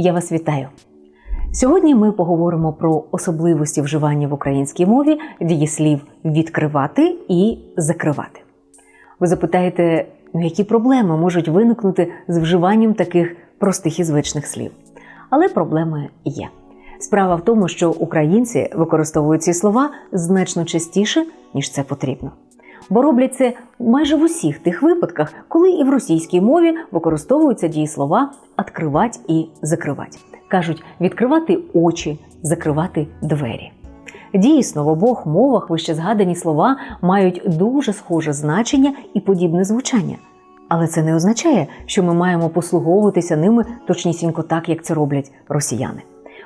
я вас вітаю. Сьогодні ми поговоримо про особливості вживання в українській мові дієслів відкривати і закривати. Ви запитаєте, ну, які проблеми можуть виникнути з вживанням таких простих і звичних слів. Але проблеми є. Справа в тому, що українці використовують ці слова значно частіше, ніж це потрібно. Бо роблять це майже в усіх тих випадках, коли і в російській мові використовуються дієслова «откривать» і закривать. Кажуть відкривати очі, закривати двері. Дійсно, в обох мовах вище згадані слова мають дуже схоже значення і подібне звучання. Але це не означає, що ми маємо послуговуватися ними точнісінько так, як це роблять росіяни.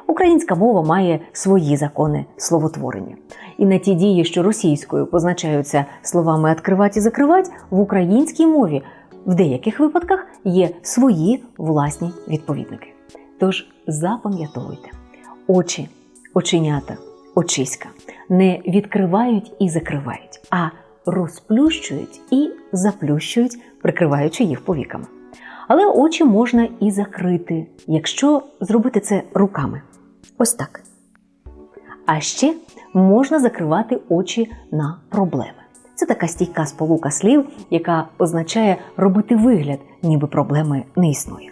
Українська мова має свої закони словотворення. І на ті дії, що російською позначаються словами «откривать» і «закривать», в українській мові в деяких випадках є свої власні відповідники. Тож запам'ятовуйте, очі, оченята, очиська не відкривають і закривають, а розплющують і заплющують, прикриваючи їх повіками. Але очі можна і закрити, якщо зробити це руками. Ось так. А ще можна закривати очі на проблеми. Це така стійка сполука слів, яка означає робити вигляд, ніби проблеми не існує.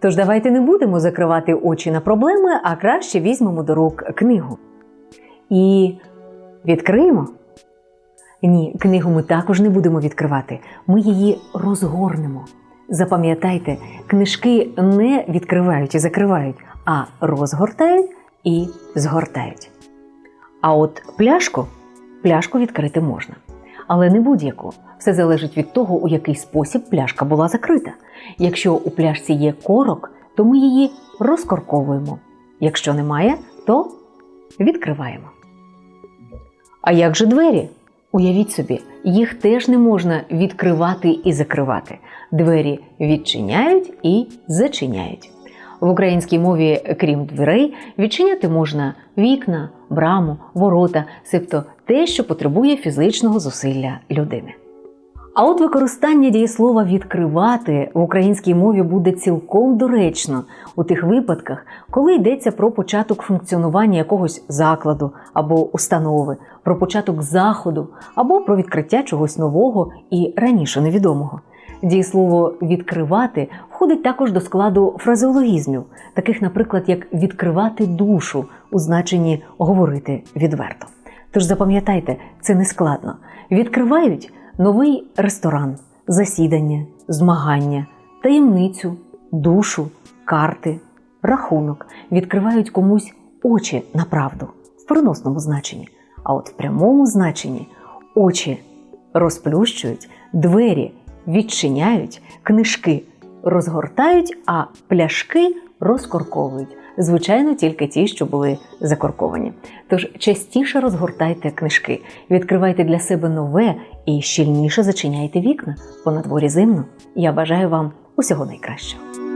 Тож давайте не будемо закривати очі на проблеми, а краще візьмемо до рук книгу. І відкриємо. Ні, книгу ми також не будемо відкривати. Ми її розгорнемо. Запам'ятайте, книжки не відкривають і закривають, а розгортають і згортають. А от пляшку пляшку відкрити можна. Але не будь-яку. Все залежить від того, у який спосіб пляшка була закрита. Якщо у пляшці є корок, то ми її розкорковуємо. Якщо немає, то відкриваємо. А як же двері? Уявіть собі, їх теж не можна відкривати і закривати. Двері відчиняють і зачиняють. В українській мові, крім дверей, відчиняти можна вікна, браму, ворота, себто те, що потребує фізичного зусилля людини. А от використання дієслова відкривати в українській мові буде цілком доречно у тих випадках, коли йдеться про початок функціонування якогось закладу або установи, про початок заходу або про відкриття чогось нового і раніше невідомого. Дієслово відкривати входить також до складу фразеологізмів, таких, наприклад, як відкривати душу у значенні говорити відверто. Тож запам'ятайте, це не складно. Відкривають новий ресторан, засідання, змагання, таємницю, душу, карти, рахунок, відкривають комусь очі на правду в переносному значенні. А от в прямому значенні очі розплющують, двері відчиняють, книжки розгортають, а пляшки розкорковують. Звичайно, тільки ті, що були закорковані. Тож частіше розгортайте книжки, відкривайте для себе нове і щільніше зачиняйте вікна, бо на дворі зимно. Я бажаю вам усього найкращого.